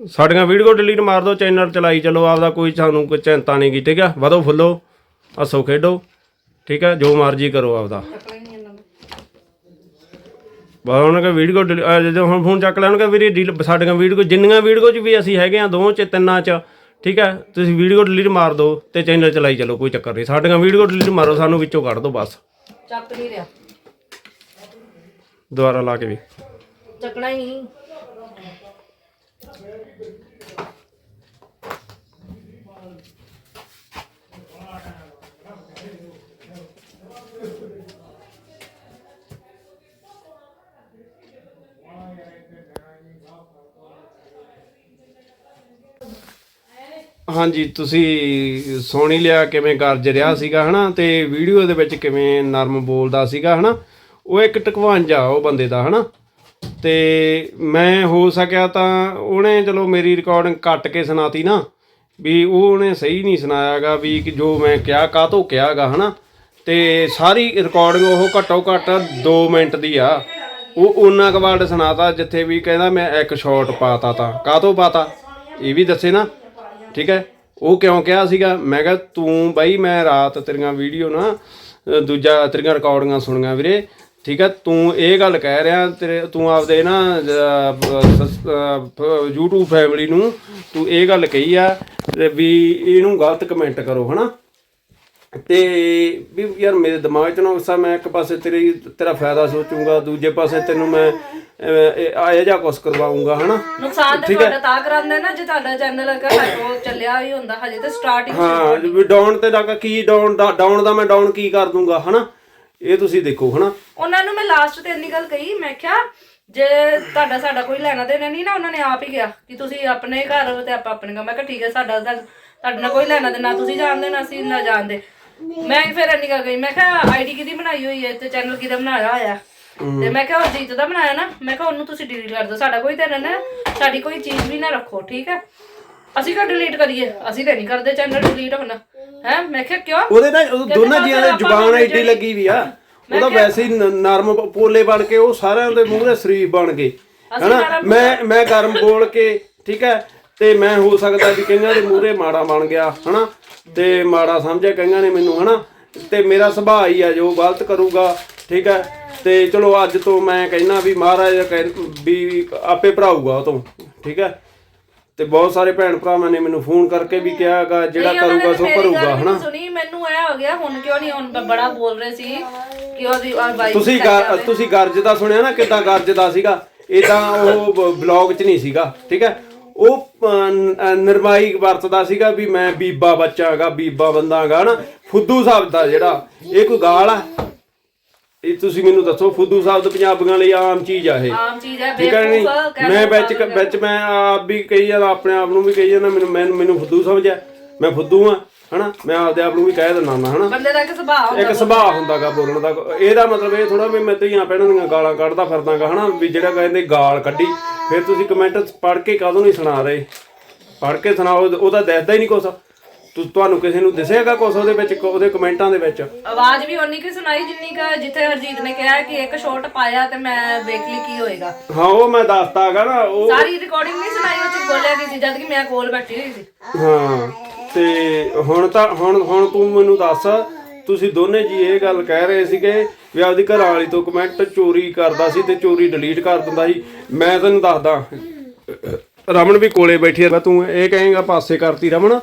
ਸਾਡੀਆਂ ਵੀਡੀਓ ਡਿਲੀਟ ਮਾਰ ਦਿਓ ਚੈਨਲ ਚਲਾਈ ਚਲੋ ਆਪਦਾ ਕੋਈ ਸਾਨੂੰ ਕੋਈ ਚਿੰਤਾ ਨਹੀਂ ਗੀ ਠੀਕ ਹੈ ਵਧੋ ਫੁੱਲੋ ਹੱਸੋ ਖੇਡੋ ਠੀਕ ਹੈ ਜੋ ਮਰਜ਼ੀ ਕਰੋ ਆਪਦਾ। ਬਸ ਉਹਨਾਂ ਕੇ ਵੀਡੀਓ ਜਦੋਂ ਹੁਣ ਫੋਨ ਚੱਕ ਲੈਣਗੇ ਵੀਰੇ ਡੀਲ ਸਾਡੀਆਂ ਵੀਡੀਓ ਜਿੰਨੀਆਂ ਵੀਡੀਓ 'ਚ ਵੀ ਅਸੀਂ ਹੈਗੇ ਆ ਦੋ 'ਚ ਤਿੰਨਾਂ 'ਚ ਠੀਕ ਹੈ? ਤੁਸੀਂ ਵੀਡੀਓ ਡਿਲੀਟ ਮਾਰ ਦਿਓ ਤੇ ਚੈਨਲ ਚਲਾਈ ਚਲੋ ਕੋਈ ਚੱਕਰ ਨਹੀਂ। ਸਾਡੀਆਂ ਵੀਡੀਓ ਡਿਲੀਟ ਮਾਰੋ ਸਾਨੂੰ ਵਿੱਚੋਂ ਕੱਢ ਦਿਓ ਬਸ। ਚੱਕ ਨਹੀਂ ਰਿਹਾ। ਦੁਬਾਰਾ ਲਾ ਕੇ ਵੀ। ਚੱਕਣਾ ਹੀ ਨਹੀਂ। ਹਾਂਜੀ ਤੁਸੀਂ ਸੁਣ ਹੀ ਲਿਆ ਕਿਵੇਂ ਗਰਜ ਰਿਹਾ ਸੀਗਾ ਹਨਾ? ਤੇ ਵੀਡੀਓ ਦੇ ਵਿੱਚ ਕਿਵੇਂ ਨਰਮ ਬੋਲਦਾ ਸੀਗਾ ਹਨਾ? ਉਹ ਇੱਕ ਟਕਵਾਂਜਾ ਉਹ ਬੰਦੇ ਦਾ ਹਨਾ? ਤੇ ਮੈਂ ਹੋ ਸਕਿਆ ਤਾਂ ਉਹਨੇ ਚਲੋ ਮੇਰੀ ਰਿਕਾਰਡਿੰਗ ਕੱਟ ਕੇ ਸੁਣਾਤੀ ਨਾ ਵੀ ਉਹ ਉਹਨੇ ਸਹੀ ਨਹੀਂ ਸੁਣਾਇਆਗਾ ਵੀ ਕਿ ਜੋ ਮੈਂ ਕਿਹਾ ਕਾਹਤੋਂ ਕਿਹਾਗਾ ਹਨਾ? ਤੇ ਸਾਰੀ ਰਿਕਾਰਡਿੰਗ ਉਹ ਘੱਟੋ ਘੱਟ 2 ਮਿੰਟ ਦੀ ਆ। ਉਹ ਉਹਨਾਂ ਕੁ ਵਰਡ ਸੁਣਾਤਾ ਜਿੱਥੇ ਵੀ ਕਹਿੰਦਾ ਮੈਂ ਇੱਕ ਸ਼ਾਟ ਪਾਤਾ ਤਾਂ। ਕਾਹਤੋਂ ਪਾਤਾ? ਇਹ ਵੀ ਦੱਸੇ ਨਾ। ਠੀਕ ਹੈ? ਉਹ ਕਿਉਂ ਕਿਹਾ ਸੀਗਾ? ਮੈਂ ਕਿਹਾ ਤੂੰ ਬਾਈ ਮੈਂ ਰਾਤ ਤੇਰੀਆਂ ਵੀਡੀਓ ਨਾ ਦੂਜਾ ਤੇਰੀਆਂ ਰਿਕਾਰਡਿੰਗਾਂ ਸੁਣੀਆਂ ਵੀਰੇ। ਠੀਕ ਹੈ? ਤੂੰ ਇਹ ਗੱਲ ਕਹਿ ਰਿਹਾ ਤੇਰੇ ਤੂੰ ਆਪਦੇ ਨਾ ਅ, YouTube ਫੈਮਿਲੀ ਨੂੰ ਤੂੰ ਇਹ ਗੱਲ ਕਹੀ ਆ ਵੀ ਇਹਨੂੰ ਗਲਤ ਕਮੈਂਟ ਕਰੋ ਹਨਾ? ਤੇ ਵੀ ਯਾਰ ਮੇਰੇ ਦਿਮਾਗ 'ਚ ਨਾ ਉਸਾ ਮੈਂ ਇੱਕ ਪਾਸੇ ਤੇਰੀ ਤੇਰਾ ਫਾਇਦਾ ਸੋਚੂੰਗਾ ਦੂਜੇ ਪਾਸੇ ਤੈਨੂੰ ਮੈਂ ਆਇਆ ਜਾ ਕੁਛ ਕਰਵਾਉਂਗਾ ਹਨਾ? ਨੁਕਸਾਨ ਤੇ ਤੁਹਾਡਾ ਤਾਂ ਕਰਾਂਦੇ ਨਾ ਜੇ ਤੁਹਾਡਾ ਚੈਨਲ ਅਗਰ ਉਹ ਚੱਲਿਆ ਹੀ ਹੁੰਦਾ ਹਜੇ ਤੇ ਸਟਾਰਟਿੰਗ ਹਾਂ ਵੀ ਡਾਊਨ ਤੇ ਦਾ ਕੀ ਡਾਊਨ ਦਾ ਡਾਊਨ ਦਾ ਮੈਂ ਡਾਊਨ ਕੀ ਕਰ ਦੂੰਗਾ ਹਨਾ? ਇਹ ਤੁਸੀਂ ਦੇਖੋ ਹਨਾ? ਉਹਨਾਂ ਨੂੰ ਮੈਂ ਲਾਸਟ ਤੇ ਇੰਨੀ ਗੱਲ ਕਹੀ ਮੈਂ ਕਿਹਾ ਜੇ ਤੁਹਾਡਾ ਸਾਡਾ ਕੋਈ ਲੈਣਾ ਦੇਣਾ ਨਹੀਂ ਨਾ ਉਹਨਾਂ ਨੇ ਆਪ ਹੀ ਕਿਹਾ ਕਿ ਤੁਸੀਂ ਆਪਣੇ ਘਰ ਤੇ ਆਪਾਂ ਆਪਣੇ ਘਰ ਮੈਂ ਕਿਹਾ ਠੀਕ ਹੈ ਸਾਡਾ ਤੁਹਾਡੇ ਨਾਲ ਕੋਈ ਲੈਣਾ ਦੇਣਾ ਤੁਸੀਂ ਜਾਣਦੇ ਨਾ ਅਸੀਂ ਨਾ ਜਾਣਦੇ। ਮੈਂ ਫਿਰ ਗੱਲ ਕਹੀ ਮੈਂ ਕਿਹਾ ਆਈਡੀ ਕਿਹਦੀ ਬਣਾਈ ਹੋਈ ਹੈ ਤੇ ਚੈਨਲ ਕਿਹਦਾ ਬਣਾਇਆ ਹੋਇਆ? ਤੇ ਮੈਂ ਕਿਹਾ ਜੀਤ ਦਾ ਬਣਾਇਆ ਨਾ ਮੈਂ ਕਿਹਾ ਉਹਨੂੰ ਤੁਸੀਂ ਡਿਲੀਟ ਕਰ ਦਿਓ ਸਾਡਾ ਕੋਈ ਤੇ ਨਾ ਸਾਡੀ ਕੋਈ ਚੀਜ਼ ਵੀ ਨਾ ਰੱਖੋ ਠੀਕ ਹੈ? ਅਸੀਂ ਕਿਉਂ ਡਿਲੀਟ ਕਰੀਏ? ਅਸੀਂ ਤੇ ਨਹੀਂ ਕਰਦੇ ਚੈਨਲ ਡਿਲੀਟ ਹੁਣ ਹੈ? ਮੈਂ ਕਿਹਾ ਕਿਉਂ? ਉਹਦੇ ਉਹ ਦੋਨਾਂ ਜੀਆਂ ਦੇ ਜ਼ੁਬਾਨ ਐਡੀ ਲੱਗੀ ਵੀ ਆ। ਉਹਦਾ ਵੈਸੇ ਹੀ ਨ- ਨਰਮ ਪੋਲੇ ਬਣ ਕੇ ਉਹ ਸਾਰਿਆਂ ਦੇ ਮੂੰਹ ਦੇ ਸ਼ਰੀਫ ਬਣ ਗਏ। ਹਨਾ? ਮੈਂ ਮੈਂ ਗਰਮ ਬੋਲ ਕੇ ਠੀਕ ਹੈ? ਤੇ ਮੈਂ ਹੋ ਸਕਦਾ ਵੀ ਕਈਆਂ ਦੇ ਮੂਹਰੇ ਮਾੜਾ ਬਣ ਗਿਆ ਹਨਾ? ਤੇ ਮਾੜਾ ਸਮਝਿਆ ਕਈਆਂ ਨੇ ਮੈਨੂੰ ਹਨਾ? ਤੇ ਮੇਰਾ ਸੁਭਾਅ ਹੀ ਆ ਜੋ ਗਲਤ ਕਰੂਗਾ ਠੀਕ ਹੈ? ਤੇ ਚਲੋ ਅੱਜ ਤੋਂ ਮੈਂ ਕਹਿਣਾ ਵੀ ਮਹਾਰਾਜ ਵੀ ਆਪੇ ਭਰਾਊਗਾ ਉਹ ਤੋਂ ਠੀਕ ਹੈ? ਤੇ ਬਹੁਤ ਸਾਰੇ ਭੈਣ ਭਰਾਵਾਂ ਨੇ ਮੈਨੂੰ ਫੋਨ ਕਰਕੇ ਵੀ ਕਿਹਾਗਾ ਜਿਹੜਾ ਕਰੂਗਾ ਤਾਂ ਸੋ ਭਰੂਗਾ ਵੀ ਹਨਾ? ਸੁਣੀ ਮੈਨੂੰ ਐ ਹੋ ਗਿਆ ਹੁਣ ਕਿਉਂ ਨਹੀਂ ਹੁਣ ਬੜਾ ਬੋਲ ਰਹੇ ਸੀ ਕਿ ਉਹਦੀ ਵਾਈਫ ਤੁਸੀਂ ਤੁਸੀਂ ਗਰਜਦਾ ਸੁਣਿਆ ਨਾ ਕਿਦਾਂ ਗਰਜਦਾ ਸੀਗਾ? ਇਦਾਂ ਉਹ ਬਲੌਗ 'ਚ ਨਹੀਂ ਸੀਗਾ ਠੀਕ ਹੈ? ਉਹ ਨਿਰਮਾਈ ਵਰਤਦਾ ਸੀਗਾ ਵੀ ਮੈਂ ਬੀਬਾ ਬੱਚਾ ਹੈਗਾ ਬੀਬਾ ਬੰਦਾ ਹੈਗਾ ਨਾ ਫੁੱਦੂ ਸ਼ਬਦ ਆ ਜਿਹੜਾ ਇਹ ਕੋਈ ਗਾਲ ਆ? ਇਹ ਤੁਸੀਂ ਮੈਨੂੰ ਦੱਸੋ ਫੁੱਦੂ ਸ਼ਬਦ ਪੰਜਾਬੀਆਂ ਲਈ ਆਮ ਚੀਜ਼ ਆ ਇਹ। ਆਮ ਚੀਜ਼ ਹੈ ਕਹਿ ਮੈਂ ਵਿੱਚ ਵਿੱਚ ਮੈਂ ਆਪ ਵੀ ਕਹੀ ਜਾਂਦਾ ਆਪਣੇ ਆਪ ਨੂੰ ਵੀ ਕਹੀ ਜਾਂਦਾ ਮੈਨੂੰ ਮੈਨੂੰ ਮੈਨੂੰ ਫੁੱਦੂ ਸਮਝਿਆ ਮੈਂ ਫੁੱਦੂ ਆ। ਹਨਾ? ਮੈਂ ਆਪਦੇ ਆਪ ਨੂੰ ਵੀ ਕਹਿ ਦਿੰਦਾ ਹੁੰਦਾ ਹਨਾ? ਬੰਦੇ ਦਾ ਇੱਕ ਸੁਭਾਅ ਹੁੰਦਾ ਇੱਕ ਸੁਭਾਅ ਹੁੰਦਾਗਾ ਬੋਲਣ ਦਾ। ਇਹਦਾ ਮਤਲਬ ਇਹ ਥੋੜਾ ਵੀ ਮੈਂ ਧੀਆਂ ਭੈਣਾਂ ਦੀਆਂ ਗਾਲਾਂ ਕੱਢਦਾ ਫਿਰਦਾਗਾ ਹਨਾ? ਵੀ ਜਿਹੜਾ ਕਹਿੰਦੇ ਗਾਲ ਕੱਢੀ ਫਿਰ ਤੁਸੀਂ ਕਮੈਂਟ ਪੜ੍ਹ ਕੇ ਕਾਹਦੋਂ ਨਹੀਂ ਸੁਣਾ ਰਹੇ? ਪੜ੍ਹ ਕੇ ਸੁਣਾਓ ਉਹਦਾ ਦਿਸਦਾ ਹੀ ਨਹੀਂ ਕੁਛ। ਤੁਹਾਨੂੰ ਕਿਸੇ ਨੂੰ ਦਿਸੇਗਾ ਕੁਛ ਉਹਦੇ ਵਿੱਚ ਉਹਦੇ ਕਮੈਂਟਾਂ ਦੇ ਵਿੱਚ? ਆਵਾਜ਼ ਵੀ ਉਨੀ ਕੀ ਸੁਣਾਈ ਜਿੰਨੀ ਕ ਜਿੱਥੇ ਹਰਜੀਤ ਨੇ ਕਿਹਾ ਕਿ ਇੱਕ ਸ਼ਾਟ ਪਾਇਆ ਤੇ ਮੈਂ ਵੇਖ ਲਈ ਕੀ ਹੋਏਗਾ। ਹਾਂ ਉਹ ਮੈਂ ਦੱਸਦਾਗਾ ਨਾ ਉਹ ਸਾਰੀ ਰਿਕਾਰਡਿੰਗ ਨਹੀਂ ਸੁਣਾਈ ਉਹ ਚ ਬੋਲਿਆ ਕੀ ਸੀ ਜਦ ਕਿ ਮੈਂ ਕੋਲ ਬੈਠੀ ਹੋਈ ਸੀ। ਹਾਂ। ਤੇ ਹੁਣ ਤਾਂ, ਹੁਣ ਹੁਣ ਤੂੰ ਮੈਨੂੰ ਦੱਸ, ਤੁਸੀਂ ਦੋਨੇ ਜੀ ਇਹ ਗੱਲ ਕਹਿ ਰਹੇ ਸੀਗੇ ਵੀ ਆਪਦੀ ਘਰ ਵਾਲੀ ਤੋਂ ਕਮੈਂਟ ਚੋਰੀ ਕਰਦਾ ਸੀ ਤੇ ਚੋਰੀ ਡਿਲੀਟ ਕਰ ਦਿੰਦਾ ਸੀ। ਮੈਂ ਤੈਨੂੰ ਦੱਸਦਾ, ਰਮਨ ਵੀ ਕੋਲੇ ਬੈਠੀ ਆ, ਤੂੰ ਇਹ ਕਹੇਗਾ ਪਾਸੇ ਕਰਤੀ ਰਮਨ।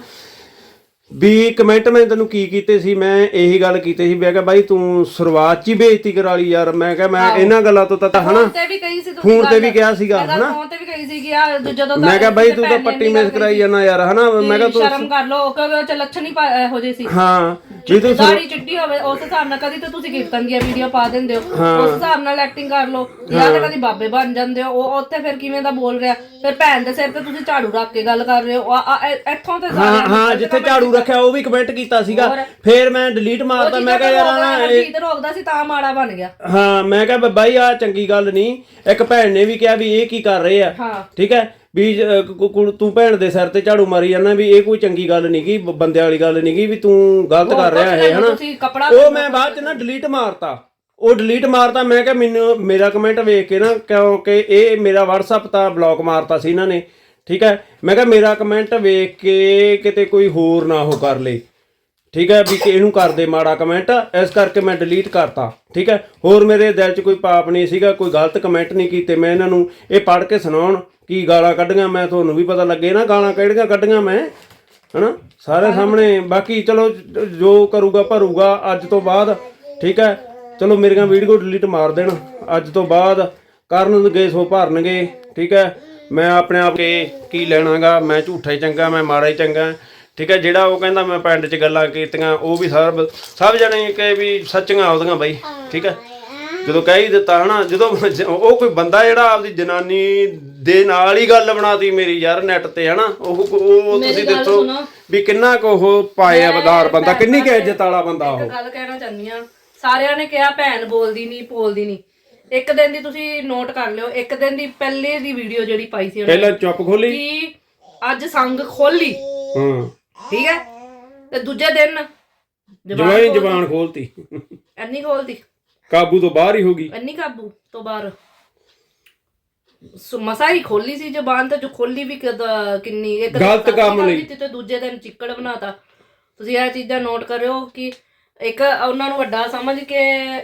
ਵੀ ਕਮੈਂਟ ਮੈਂ ਤੈਨੂੰ ਕੀ ਕੀਤੇ ਸੀ ਮੈਂ ਇਹੀ ਗੱਲ ਕੀਤੀ ਸੀ ਮੈਂ ਕਿਹਾ ਬਾਈ ਤੂੰ ਸ਼ੁਰੂਆਤ 'ਚ ਹੀ ਬੇਇੱਜ਼ਤੀ ਕਰਾ ਲਈ ਯਾਰ ਮੈਂ ਕਿਹਾ ਮੈਂ ਇਹਨਾਂ ਗੱਲਾਂ ਤੋਂ ਤਾਂ ਹਨਾ ਫੋਨ ਤੇ ਵੀ ਕਹੀ ਸੀ ਤੁਸੀਂ ਫੋਨ ਤੇ। ਵੀ ਕਿਹਾ ਸੀਗਾ, ਮੈਂ ਗੱਲ ਹਨਾ? ਫੋਨ ਤੇ ਵੀ ਕਹੀ ਸੀ ਕਿ ਆ ਜਦੋਂ ਮੈਂ ਕਿਹਾ ਬਾਈ ਤੂੰ ਤਾਂ ਪੱਟੀ ਮੇਸ ਕਰਾਈ ਜਾਣਾ ਯਾਰ ਹਨਾ ਮੈਂ ਕਿਹਾ ਤੂੰ ਸ਼ਰਮ ਕਰ ਲੋ ਕਿਉਂਕਿ ਚ ਲੱਛਣ ਹੀ ਇਹੋ ਜਿਹੇ ਸੀ। ਹਾਂ ਵੀ ਤੂੰ ਦਾੜੀ ਚਿੱਟੀ ਹੋਵੇ ਉਸ ਹਿਸਾਬ ਨਾਲ ਕਦੀ ਤਾਂ ਤੁਸੀਂ ਕੀਰਤਨ ਦੀਆਂ ਵੀਡੀਓ ਪਾ ਦਿੰਦੇ ਹੋ। ਉਸ ਹਿਸਾਬ ਨਾਲ ਐਕਟਿੰਗ ਕਰ ਲਓ ਜਾਂ ਤਾਂ ਕਦੀ ਬਾਬੇ ਬਣ ਜਾਂਦੇ ਹੋ ਉਹ ਉੱਥੇ ਫਿਰ ਕਿਵੇਂ ਦਾ ਬੋਲ ਰਿਹਾ? ਫਿਰ ਭੈਣ ਦੇ ਸਿਰ ਤੇ ਤੁਸੀਂ ਝਾੜੂ ਰੱਖ ਕੇ ਗੱਲ ਕਰ ਰਹੇ ਹੋ ਇੱਥੋਂ ਤੇ ਹਾਂ ਹਾਂ ਜਿੱਥੇ ਝਾੜੂ ਰੱਖਿਆ ਉਹ ਵੀ ਕਮੈਂਟ ਕੀਤਾ ਸੀਗਾ। ਫੇਰ ਮੈਂ ਡਿਲੀਟ ਮਾਰਤਾ ਮੈਂ ਕਿਹਾ ਯਾਰ ਨਾ ਇਹ- ਹਰਜੀਤ ਰੋਕਦਾ ਸੀ ਤਾਂ ਮਾੜਾ ਬਣ ਗਿਆ। ਹਾਂ ਮੈਂ ਕਿਹਾ ਬਾਈ ਆ ਚੰਗੀ ਗੱਲ ਨਹੀਂ। ਇੱਕ ਭੈਣ ਨੇ ਵੀ ਕਿਹਾ ਵੀ ਇਹ ਕੀ ਕਰ ਰਹੇ ਆ। ਹਾਂ। ਠੀਕ ਹੈ? ਵੀ ਅਹ, ਕੁ- ਕੁ- ਤੂੰ ਭੈਣ ਦੇ ਸਿਰ ਤੇ ਝਾੜੂ ਮਾਰੀ ਜਾਂਦਾ ਵੀ ਇਹ ਕੋਈ ਚੰਗੀ ਗੱਲ ਨਹੀਂਗੀ ਬੰਦੇ ਵਾਲੀ ਗੱਲ ਨਹੀਂਗੀ ਵੀ ਤੂੰ ਗਲਤ ਕਰ ਰਿਹਾ ਹੈ ਹਨਾ? ਤੁਸੀਂ ਕਪੜਾ ਉਹ ਮੈਂ ਬਾਅਦ ਚ ਨਾ ਡਿਲੀਟ ਮਾਰਤਾ। ਉਹ ਡਿਲੀਟ ਮਾਰਤਾ ਮੈਂ ਕਿਹਾ ਮੈਨੂੰ ਮੇਰਾ ਕਮੈਂਟ ਵੇਖ ਕੇ ਨਾ ਕਿਉਂਕਿ ਇਹ ਮੇਰਾ WhatsApp ਤਾਂ ਬਲੌਕ ਮਾਰਤਾ ਸੀ ਇਹਨਾਂ ਨੇ। ਠੀਕ ਹੈ? ਮੈਂ ਕਿਹਾ ਮੇਰਾ ਕਮੈਂਟ ਵੇਖ ਕੇ ਕਿਤੇ ਕੋਈ ਹੋਰ ਨਾ ਉਹ ਕਰ ਲੇ। ਠੀਕ ਹੈ? ਵੀ ਕਿ ਇਹਨੂੰ ਕਰਦੇ ਮਾੜਾ ਕਮੈਂਟ ਇਸ ਕਰਕੇ ਮੈਂ ਡਿਲੀਟ ਕਰਤਾ। ਠੀਕ ਹੈ? ਹੋਰ ਮੇਰੇ ਦਿਲ 'ਚ ਕੋਈ ਪਾਪ ਨਹੀਂ ਸੀਗਾ, ਕੋਈ ਗਲਤ ਕਮੈਂਟ ਨਹੀਂ ਕੀਤੇ ਮੈਂ ਇਹਨਾਂ ਨੂੰ। ਇਹ ਪੜ੍ਹ ਕੇ ਸੁਣਾਉਣ ਕੀ ਗਾਲਾਂ ਕੱਢੀਆਂ ਮੈਂ, ਤੁਹਾਨੂੰ ਵੀ ਪਤਾ ਲੱਗੇ ਨਾ ਗਾਲਾਂ ਕਿਹੜੀਆਂ ਕੱਢੀਆਂ ਮੈਂ। ਹਨਾ? ਸਾਰੇ ਸਾਹਮਣੇ। ਬਾਕੀ ਚਲੋ, ਜੋ ਕਰੂਗਾ ਭਰੂਗਾ ਅੱਜ ਤੋਂ ਬਾਅਦ। ਠੀਕ ਹੈ? ਚਲੋ ਮੇਰੀਆਂ ਵੀਡੀਓ ਡਿਲੀਟ ਮਾਰ ਦੇਣ। ਅੱਜ ਤੋਂ ਬਾਅਦ ਕਰਨਗੇ ਸੋ ਭਰਨਗੇ। ਠੀਕ ਹੈ? ਮੈਂ ਆਪਣੇ ਆਪ ਕੇ ਕੀ ਲੈਣਾਗਾ? ਮੈਂ ਝੂਠਾ ਹੀ ਚੰਗਾ ਮੈਂ ਮਾੜਾ ਹੀ ਚੰਗਾ। ਠੀਕ ਹੈ ਜਿਹੜਾ ਉਹ ਕਹਿੰਦਾ ਮੈਂ ਪਿੰਡ 'ਚ ਗੱਲਾਂ ਕੀਤੀਆਂ ਉਹ ਵੀ ਸਭ ਸਭ ਜਣੇ ਕਿ ਵੀ ਸੱਚੀਆਂ ਆਉਦੀਆਂ ਬਾਈ ਠੀਕ ਹੈ। ਜਦੋਂ ਕਹਿ ਹੀ ਦਿੱਤਾ ਹਨਾ ਜਦੋਂ ਉਹ ਕੋਈ ਬੰਦਾ ਜਿਹੜਾ ਆਪਦੀ ਜਨਾਨੀ ਦੇ ਨਾਲ ਹੀ ਗੱਲ ਬਣਾਤੀ ਮੇਰੀ ਯਾਰ ਨੈਟ ਤੇ ਹਨਾ ਉਹ ਉਹ ਤੁਸੀਂ ਸੁਣੋ। ਵੀ ਕਿੰਨਾ ਕੁ ਉਹ ਪਾਇਆ ਬਦਾਰ ਬੰਦਾ ਕਿੰਨੀ ਕੁ ਇੱਜ਼ਤ ਵਾਲਾ ਬੰਦਾ ਉਹ? ਗੱਲ ਕਹਿਣਾ ਚਾਹੁੰਦੀ ਆ ਸਾਰਿਆਂ ਨੇ ਕਿਹਾ ਭੈਣ ਬੋਲਦੀ ਨਹੀਂ ਬੋਲਦੀ ਨਹੀਂ ਇੱਕ ਦਿਨ ਦੀ ਤੁਸੀਂ ਨੋਟ ਕਰ ਲਿਓ ਇੱਕ ਦਿਨ ਦੀ ਪਹਿਲੇ ਦੀ ਵੀਡੀਓ ਜਿਹੜੀ ਪਾਈ ਸੀ ਉਹਨੇ। ਪਹਿਲਾਂ ਚੁੱਪ ਖੋਲੀ। ਕਿ ਅੱਜ ਸੰਗ ਖੋਲੀ। ਹਾਂ। ਠੀਕ ਹੈ? ਤੇ ਦੂਜੇ ਦਿਨ ਜਵਾਈ ਜ਼ਬਾਨ ਖੋਲਤੀ। ਇੰਨੀ ਖੋਲਦੀ ਕਾਬੂ ਤੋਂ ਬਾਹਰ ਹੀ ਹੋ ਗਈ। ਇੰਨੀ ਕਾਬੂ ਤੋਂ ਬਾਹਰ। ਸੋ ਮਸਾ ਹੀ ਖੋਲੀ ਸੀ ਜ਼ਬਾਨ ਤੇ ਜੋ ਖੋਲੀ ਵੀ ਕਦ- ਕਿੰਨੀ ਇੱਕ ਦਿਨ ਗਲਤ ਕੰਮ ਲਈ। ਤੇ ਦੂਜੇ ਦਿਨ ਚਿੱਕੜ ਬਣਾਤਾ। ਤੁਸੀਂ ਇਹ ਚੀਜ਼ਾਂ ਨੋਟ ਕਰਿਓ ਕਿ ਇੱਕ ਉਹਨਾਂ ਨੂੰ ਵੱਡਾ ਸਮਝ ਕੇ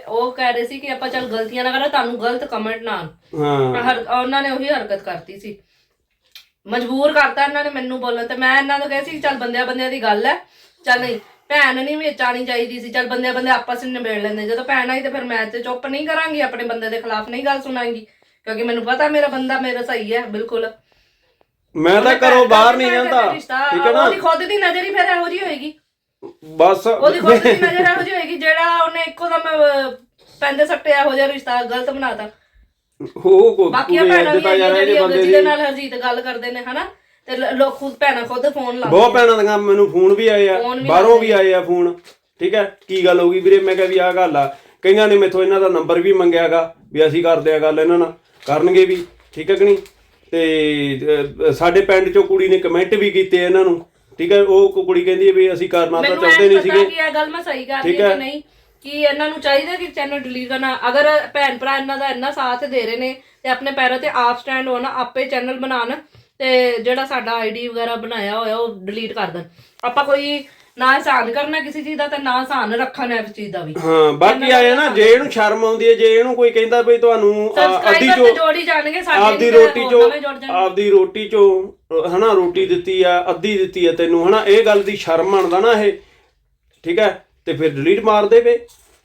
ਉਹ ਕਹਿ ਰਹੇ ਸੀ ਕਿ ਆਪਾਂ ਚੱਲ ਗਲਤੀਆਂ ਨਾ ਕਰਾਂ ਤੁਹਾਨੂੰ ਗਲਤ ਕਮੈਂਟ ਨਾ। ਹਾਂ। ਹਰ ਉਹਨਾਂ ਨੇ ਉਹੀ ਹਰਕਤ ਕਰਤੀ ਸੀ। ਮਜਬੂਰ ਕਰਤਾ ਇਹਨਾਂ ਨੇ ਮੈਨੂੰ ਬੋਲਣ ਤੇ। ਮੈਂ ਇਹਨਾਂ ਨੂੰ ਕਿਹਾ ਸੀ ਚੱਲ ਬੰਦਿਆਂ ਬੰਦਿਆਂ ਦੀ ਗੱਲ ਹੈ। ਚੱਲ ਨਹੀਂ ਭੈਣ ਨਹੀਂ ਵਿੱਚ ਆਣੀ ਚਾਹੀਦੀ ਸੀ। ਚੱਲ ਬੰਦਿਆਂ ਬੰਦੇ ਆਪਸ ਵਿੱਚ ਨਿਬੇੜ ਲੈਂਦੇ। ਜਦੋਂ ਭੈਣ ਆਈ ਤੇ ਫਿਰ ਮੈਂ ਤੇ ਚੁੱਪ ਨਹੀਂ ਕਰਾਂਗੀ ਆਪਣੇ ਬੰਦੇ ਦੇ ਖਿਲਾਫ ਨਹੀਂ ਗੱਲ ਸੁਣਾਂਗੀ। ਕਿਉਂਕਿ ਮੈਨੂੰ ਪਤਾ ਮੇਰਾ ਬੰਦਾ ਮੇਰਾ ਸਹੀ ਹੈ ਬਿਲਕੁਲ। ਮੈਂ ਤਾਂ ਘਰੋਂ ਬਾਹਰ ਨਹੀਂ ਜਾਂਦਾ। ਠੀਕ ਹੈ ਨਾ? ਉਹਦੀ ਖੁਦ ਦੀ ਨਜ਼ਰ ਹੀ ਫਿਰ ਇਹੋ ਜਿਹੀ ਹੋਏਗੀ। ਬਸ। ਉਹਦੀ ਖੁਦ ਦੀ ਨਜ਼ਰ ਇਹੋ ਜਿਹੀ ਹੋਏਗੀ ਜਿਹੜਾ ਉਹਨੇ ਇੱਕੋ ਦਮ ਅਹ, ਪੈਂਦੇ ਸੱਟੇ ਇਹੋ ਜਿਹਾ ਰਿਸ਼ਤਾ ਗਲਤ ਬਣਾਤਾ। ਉਹ ਕੋ ਬਾਕੀਆਂ ਭੈਣਾਂ ਵੀ ਹੈਗੀਆਂ ਜਿਹੜੀਆਂ ਬੰਦੇ ਜਿਹਦੇ ਨਾਲ ਹਰਜੀਤ ਗੱਲ ਕਰਦੇ ਨੇ ਹਨਾ? ਤੇ ਲ- ਲੋਕ ਖੁਦ ਭੈਣਾਂ ਖੁਦ ਫੋਨ ਲਾ ਬਹੁਤ ਭੈਣਾਂ ਦੀਆਂ ਮੈਨੂੰ ਫੋਨ ਵੀ ਆਏ ਆ ਵੀ ਬਾਹਰੋਂ ਵੀ ਆਏ ਆ ਫੋਨ। ਠੀਕ ਹੈ? ਕੀ ਗੱਲ ਹੋ ਗਈ ਵੀਰੇ? ਮੈਂ ਕਿਹਾ ਵੀ ਆਹ ਗੱਲ ਆ। ਕਈਆਂ ਨੇ ਮੈਥੋਂ ਇਹਨਾਂ ਦਾ ਨੰਬਰ ਵੀ ਮੰਗਿਆਗਾ ਵੀ ਅਸੀਂ ਕਰਦੇ ਆ ਗੱਲ ਇਹਨਾਂ ਨਾਲ। ਕਰਨਗੇ ਵੀ ਠੀਕ ਹੈ ਕਿ ਨਹੀਂ? ਤੇ ਅਹ, ਸਾਡੇ ਪਿੰਡ ਚੋਂ ਕੁੜੀ ਨੇ ਕਮੈਂਟ ਵੀ ਕੀਤੇ ਇਹਨਾਂ ਨੂੰ। ਠੀਕ ਹੈ ਉਹ ਕੁ- ਕੁੜੀ ਕਹਿੰਦੀ ਹੈ ਵੀ ਅਸੀਂ ਕਰਨਾ ਤਾਂ ਮੈਨੂੰ ਚਾਹੁੰਦੇ ਨਹੀਂ ਸੀਗੇ। ਕਿ ਇਹ ਗੱਲ ਮੈਂ ਸਹੀ ਕਰ ਰਹੀ ਠੀਕ ਹਾਂ ਹੈ। ਕਿ ਨਹੀਂ ਕਿ ਇਹਨਾਂ ਨੂੰ ਚਾਹੀਦਾ ਕਿ ਚੈਨਲ ਡਿਲੀਟ ਕਰਨਾ। ਅਗਰ ਭੈਣ ਭਰਾ ਇਹਨਾਂ ਦਾ ਇੰਨਾ ਸਾਥ ਦੇ ਰਹੇ ਨੇ ਤੇ ਆਪਣੇ ਪੈਰਾਂ ਤੇ ਆਪ ਸਟੈਂਡ ਹੋਣ ਆਪੇ ਚੈਨਲ ਬਣਾਉਣ ਤੇ ਜਿਹੜਾ ਸਾਡਾ ਆਈਡੀ ਵਗੈਰਾ ਬਣਾਇਆ ਹੋਇਆ ਉਹ ਡਿਲੀਟ ਕਰ ਦੇਣ। ਆਪਾਂ ਕੋਈ ਨਾ ਆਸਾਨ ਕਰਨਾ ਕਿਸੇ ਚੀਜ਼ ਦਾ ਤੇ ਨਾ ਆਸਾਨ ਰੱਖਣਾ ਇਸ ਚੀਜ਼ ਦਾ ਵੀ। ਹਾਂ ਬਾਕੀ ਆਏ ਨਾ ਜੇ ਇਹਨੂੰ ਸ਼ਰਮ ਆਉਂਦੀ ਹੈ ਜੇ ਇਹਨੂੰ ਕੋਈ ਕਹਿੰਦਾ ਵੀ ਤੁਹਾਨੂੰ ਆ, ਅੱਧੀ ਸਬਸਕ੍ਰਾਈਬਰ ਚੋ ਤੇ ਜੋੜੀ ਜਾਣਗੇ ਸਾਡੇ ਆਪਦੀ ਰੋਟੀ ਚੋਂ। ਆਪਦੀ ਰੋਟੀ ਚੋਂ ਹਨਾ ਰੋਟੀ ਦਿੱਤੀ ਆ ਅੱਧੀ ਦਿੱਤੀ ਆ ਤੈਨੂੰ ਹਨਾ ਇਹ ਗੱਲ ਦੀ ਸ਼ਰਮ ਮੰਨਦਾ ਨਾ ਇਹ ਠੀਕ ਹੈ? ਤੇ ਫਿਰ ਡਿਲੀਟ ਮਾਰ ਦੇਵੇ।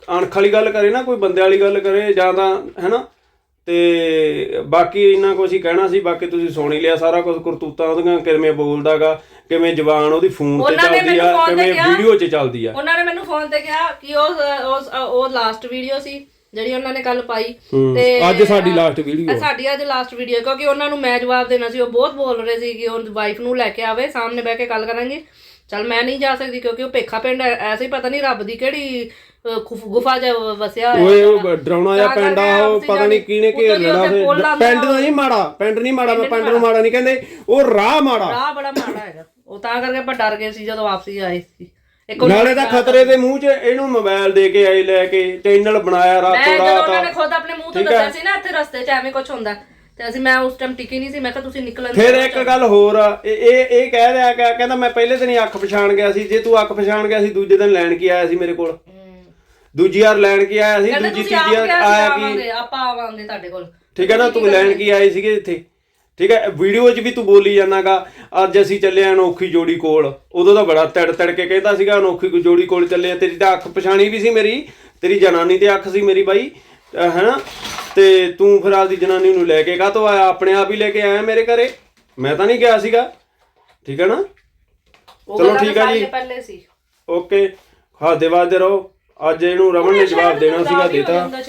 ਅਣਖ ਵਾਲੀ ਗੱਲ ਕਰੇ ਨਾ ਕੋਈ ਬੰਦੇ ਵਾਲੀ ਗੱਲ ਕਰੇ ਜਾਂ ਤਾਂ ਹੈਨਾ? ਤੇ ਬਾਕੀ ਇੰਨਾ ਕੁਝ ਹੀ ਕਹਿਣਾ ਸੀ ਬਾਕੀ ਤੁਸੀਂ ਸੁਣ ਹੀ ਲਿਆ ਸਾਰਾ ਕੁਝ ਕਰਤੂਤਾਂ ਉਹਦੀਆਂ ਕਿਵੇਂ ਬੋਲਦਾਗਾ ਕਿਵੇਂ ਜ਼ਬਾਨ ਉਹਦੀ ਫੋਨ ਤੇ ਚੱਲਦੀ ਆ ਕਿਵੇਂ। ਵੀਡੀਓ 'ਚ ਚੱਲਦੀ ਆ। ਉਹਨਾਂ ਨੇ ਮੈਨੂੰ ਫੋਨ ਤੇ ਕਿਹਾ ਕਿ ਉਹ ਉਹ ਲਾਸਟ ਵੀਡੀਓ ਸੀ। ਜਿਹੜੀ ਉਹਨਾਂ ਨੇ ਕੱਲ ਪਾਈ ਹੂੰ, ਅੱਜ ਸਾਡੀ video ਇਹ ਸਾਡੀ ਅੱਜ ਲਾਸਟ ਵੀਡੀਓ ਕਿਉਂਕਿ ਉਹਨਾਂ ਨੂੰ ਮੈਂ ਜਵਾਬ ਦੇਣਾ ਸੀ ਉਹ ਬਹੁਤ ਬੋਲ ਰਹੇ ਸੀ ਕਿ ਉਹ ਵਾਈਫ ਨੂੰ ਲੈ ਕੇ ਆਵੇ ਸਾਹਮਣੇ ਬਹਿ ਕੇ ਗੱਲ ਕਰਾਂਗੇ। ਚਲ ਮੈਂ ਨਹੀਂ ਜਾ ਸਕਦੀ ਕਿਉਂਕਿ ਉਹ ਪੇਖਾ ਪਿੰਡ ਐਸੇ ਹੀ ਪਤਾ ਨਹੀਂ ਰੱਬ ਦੀ ਕਿਹੜੀ ਗੁਫਾ 'ਚ ਵਸਿਆ ਹੋਇਆ ਓਏ। ਉਹ ਡਰਾਉਣਾ ਤਾਂ ਪਿੰਡ ਆ ਉਹ ਪਤਾ ਨਹੀਂ ਕਿਹਨੇ ਘੇਰ ਲੈਣਾ ਆਉਂਦਾ ਪਿੰਡ ਨਹੀਂ ਮਾੜਾ ਪਿੰਡ ਨਹੀਂ ਮਾੜਾ ਮੈਂ ਪਿੰਡ ਨੂੰ ਮਾੜਾ ਨਹੀਂ ਕਹਿੰਦੇ ਉਹ ਰਾਹ ਮਾੜਾ। ਰਾਹ ਬੜਾ ਮਾੜਾ ਹੈਗਾ। ਉਹ ਤਾਂ ਕਰਕੇ ਆਪਾਂ ਡਰ ਗਏ ਸੀ ਜਦੋਂ ਵਾਪਸੀ ਆਏ ਸੀ। ਇੱਕ ਉਹ ਨਾਲੇ ਤਾਂ ਖਤਰੇ ਦੇ ਮੂੰਹ 'ਚ ਇਹਨੂੰ ਮੋਬਾਈਲ ਦੇ ਕੇ ਆਏ ਲੈ ਕੇ ਚੈਨਲ ਬਣਾਇਆ ਮੈਂ ਰਾਤੋਂ। ਜਦੋਂ ਉਹਨਾਂ ਨੇ ਰਾਤ ਖੁਦ ਆਪਣੇ ਮੂੰਹ ਤੋਂ ਠੀਕ ਹੈ। ਦੱਸਿਆ ਸੀ ਨਾ ਇੱਥੇ ਰਸਤੇ 'ਚ ਐਵੇਂ ਕੁਝ ਹੁੰਦਾ। ਤੇ ਅਸੀਂ ਮੈਂ ਉਸ ਟਾਈਮ ਟਿਕੀ ਨਹੀਂ ਸੀ ਮੈਂ ਕਿਹਾ ਤੁਸੀਂ ਨਿਕਲਣ ਫਿਰ ਇੱਕ ਗੱਲ ਹੋਰ ਆ ਇਹ ਇਹ ਇਹ ਕਹਿ ਰਿਹਾ ਕਿ ਕਹਿੰਦਾ ਮੈਂ ਪਹਿਲੇ ਦਿਨ ਹੀ ਅੱਖ ਪਛਾਣ ਗਿਆ ਸੀ ਜੇ ਤੂੰ ਅੱਖ ਪਛਾਣ ਗਿਆ ਸੀ ਦੂਜੇ ਦਿਨ ਲੈਣ ਕੀ ਆਇਆ ਸੀ ਮੇਰੇ ਕੋਲ? ਦੂਜੀ ਵਾਰ ਲੈਣ ਕੀ ਆਇਆ ਸੀ ਕਹਿੰਦੇ ਦੂਜੀ ਤੁਸੀਂ ਆਪ ਤੀਜੀ ਵਾਰ ਕਿਹਾ ਸੀ ਆਇਆ ਕੀ? ਆਵਾਂਗੇ ਆਪਾਂ ਆਵਾਂਗੇ ਤੁਹਾਡੇ ਕੋਲ। ਠੀਕ ਹੈ ਨਾ ਤੂੰ ਲੈਣ ਕੀ ਆਏ ਸੀਗੇ ਇੱਥੇ? ਠੀਕ ਹੈ ਵੀਡੀਓ 'ਚ ਵੀ ਤੂੰ ਬੋਲੀ ਜਾਣਾਗਾ ਅੱਜ ਅਸੀਂ ਚੱਲੇ ਆ ਅਨੋਖੀ ਜੋੜੀ ਕੋਲ। ਉਦੋਂ ਤਾਂ ਬੜਾ ਤੜ ਤੜ ਕੇ ਕਹਿੰਦਾ ਸੀਗਾ ਅਨੋਖੀ ਜੋੜੀ ਕੋਲ ਚੱਲੇ ਆ। ਤੇਰੀ ਤਾਂ ਅੱਖ ਪਛਾਣੀ ਵੀ ਸੀ ਮੇਰੀ ਤੇਰੀ ਜਨਾਨੀ ਤੇ ਅੱਖ ਸੀ ਮੇਰੀ ਬਾਈ ਹੈਨਾ? ਤੇ ਤੂੰ ਫਿਰ ਆਪਦੀ ਜਨਾਨੀ ਨੂੰ ਲੈ ਕੇ ਕਾਹਤੋਂ ਆਇਆ? ਆਪਣੇ ਆਪ ਹੀ ਲੈ ਕੇ ਆਇਆ ਮੇਰੇ ਘਰੇ? ਮੈਂ ਤਾਂ ਨਹੀਂ ਗਿਆ ਸੀਗਾ। ਠੀਕ ਹੈ ਨਾ? ਚਲੋ ਠੀਕ ਤਾਂ ਜੀ। ਪਹਿਲੇ ਸੀ। ਓਕੇ। ਹਾਦੇ ਵਾਦੇ ਰਹੋ। ਅੱਜ ਇਹਨੂੰ ਰਮਨ ਨੇ ਜਵਾਬ ਦੇਣਾ ਸੀਗਾ ਹੀ ਹੋ ਦੇਤਾ।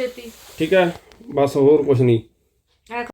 ਠੀਕ ਹੈ। ਬਸ ਹੋਰ ਕੁਝ ਨਹੀਂ।